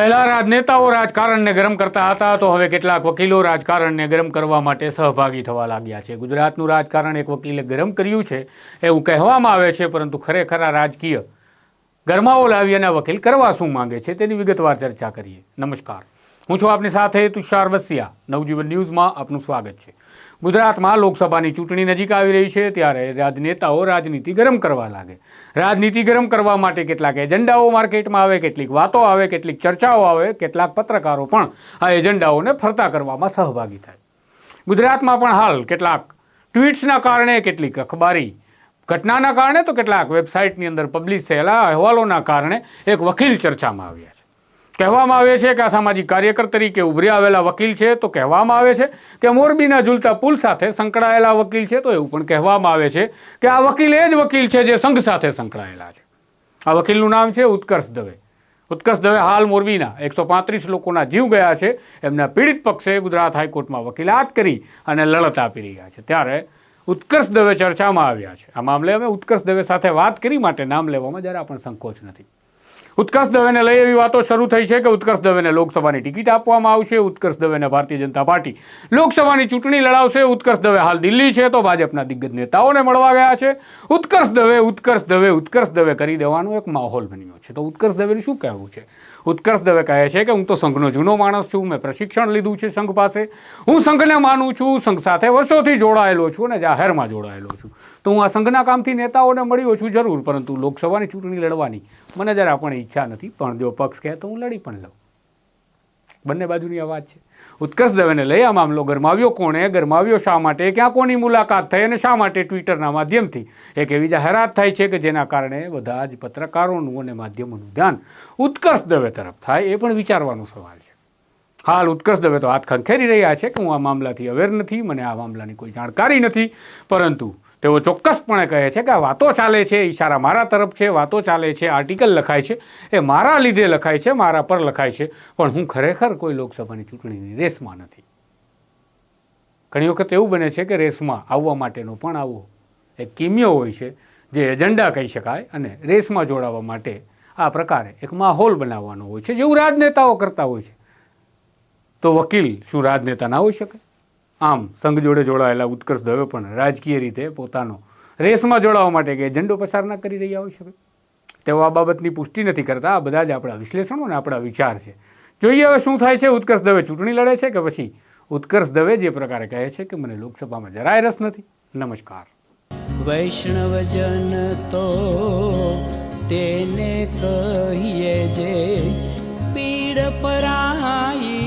પહેલા રાજનેતાઓ રાજકારણને ગરમ કરતા હતા, તો હવે કેટલાક વકીલો રાજકારણને ગરમ કરવા માટે સહભાગી થવા લાગ્યા છે. ગુજરાતનું રાજકારણ એક વકીલે ગરમ કર્યું છે એવું કહેવામાં આવે છે, પરંતુ ખરેખર આ રાજકીય ગરમાવો લાવી અને વકીલ કરવા શું માંગે છે તેની વિગતવાર ચર્ચા કરીએ. નમસ્કાર. હું છું આપની સાથે તુષાર વસિયા. નવજીવન ન્યૂઝમાં આપનું સ્વાગત છે. ગુજરાતમાં લોકસભાની ચૂંટણી નજીક આવી રહી છે, ત્યારે રાજનેતાઓ રાજનીતિ ગરમ કરવા લાગે. રાજનીતિ ગરમ કરવા માટે કેટલાક એજન્ડાઓ માર્કેટમાં આવે, કેટલીક વાતો આવે, કેટલીક ચર્ચાઓ આવે, કેટલાક પત્રકારો પણ આ એજન્ડાઓને ફરતા કરવામાં સહભાગી થાય. ગુજરાતમાં પણ હાલ કેટલાક ટ્વીટ્સના કારણે કેટલીક અખબારી ઘટનાના કારણે તો કેટલાક વેબસાઇટની અંદર પબ્લિશ થયેલા અહેવાલોના કારણે એક વકીલ ચર્ચામાં આવ્યા છે. કહેવામાં આવે છે કે આ સામાજિક કાર્યકર તરીકે ઉભરી આવેલા વકીલ છે, તો કહેવામાં આવે છે કે મોરબીના ઝૂલતા પુલ સાથે સંકળાયેલા વકીલ છે, તો એવું પણ કહેવામાં આવે છે કે આ વકીલ એ જ વકીલ છે જે સંઘ સાથે સંકળાયેલા છે. આ વકીલનું નામ છે ઉત્કર્ષ દવે. ઉત્કર્ષ દવે હાલ મોરબીના એકસો પાંત્રીસ લોકોના જીવ ગયા છે, એમના પીડિત પક્ષે ગુજરાત હાઈકોર્ટમાં વકીલાત કરી અને લડત આપી રહ્યા છે. ત્યારે ઉત્કર્ષ દવે ચર્ચામાં આવ્યા છે. આ મામલે અમે ઉત્કર્ષ દવે સાથે વાત કરી, માટે નામ લેવામાં જરા પણ સંકોચ નથી. ઉત્કર્ષ દવેને લઈ એવી વાતો શરૂ થઈ છે કે ઉત્કર્ષ દવેને લોકસભાની ટિકિટ આપવામાં આવશે, ઉત્કર્ષ દવેને ભારતીય જનતા પાર્ટી લોકસભાની ચૂંટણી લડાવશે, ઉત્કર્ષ દવે હાલ દિલ્હી છે તો ભાજપના દિગ્ગજ નેતાઓને મળવા ગયા છે. ઉત્કર્ષ દવે ઉત્કર્ષ દવે ઉત્કર્ષ દવે કરી દેવાનો એક માહોલ બન્યો છે. તો ઉત્કર્ષ દવેનું શું કહેવું છે? ઉત્કર્ષ દવે કહે છે કે હું તો સંઘનો જૂનો માણસ છું, મેં પ્રશિક્ષણ લીધું છે સંઘ પાસે. હું સંઘને માનું છું, સંઘ સાથે વર્ષોથી જોડાયેલો છું અને જાહેરમાં જોડાયેલો છું. તો હું આ સંઘના કામથી નેતાઓને મળ્યો છું જરૂર, પરંતુ લોકસભાની ચૂંટણી લડવાની મને જરા પણ ઈચ્છા નથી, પણ જો પક્ષ કહે તો હું લડી પણ લઉં. બંને બાજુની આ વાત છે. ઉત્કર્ષ દવેને લઈ આ મામલો ગરમાવ્યો કોણે, ગરમાવ્યો શા માટે, ક્યાં કોની મુલાકાત થઈ અને શા માટે ટ્વિટરના માધ્યમથી? એક એવી જાહેરાત થાય છે કે જેના કારણે બધા જ પત્રકારોનું અને માધ્યમોનું ધ્યાન ઉત્કર્ષ દવે તરફ થાય એ પણ વિચારવાનો સવાલ છે. હાલ ઉત્કર્ષ દવે તો હાથ ખંખેરી રહ્યા છે કે હું આ મામલાથી અવેર નથી, મને આ મામલાની કોઈ જાણકારી નથી, પરંતુ તેઓ ચોક્કસપણે કહે છે કે આ વાતો ચાલે છે, ઈશારા મારા તરફ છે, વાતો ચાલે છે, આર્ટિકલ લખાય છે. એ મારા લીધે લખાય છે, મારા પર લખાય છે. પણ હું ખરેખર કોઈ લોકસભાની ચૂંટણીની રેસમાં નથી. ઘણી વખત એવું બને છે કે રેસમાં આવવા માટેનો પણ આવો એક કિમિયો હોય છે, જે એજન્ડા કહી શકાય અને રેસમાં જોડાવા માટે આ પ્રકારે એક માહોલ બનાવવાનો હોય છે, જેવું રાજનેતાઓ કરતા હોય છે. તો વકીલ શું રાજનેતા ના હોઈ શકે? આમ સંઘ જોડે જોડાયેલા ઉત્કર્ષ દવે પણ રાજકીય રીતે પોતાનો રેસમાં જોડાવા માટે કે એજન્ડો પસાર ના કરી રહ્યા હોઈ શકે તેઓ આ બાબતની પુષ્ટિ નથી કરતા. આ બધા જ આપણા વિશ્લેષણો અને આપણા વિચાર છે. જોઈએ હવે શું થાય છે, ઉત્કર્ષ દવે ચૂંટણી લડે છે કે પછી ઉત્કર્ષ દવે જે પ્રકારે કહે છે કે મને લોકસભામાં જરાય રસ નથી. નમસ્કાર. વૈષ્ણવજન તો તેને કહીએ જે પીડ પરાઈ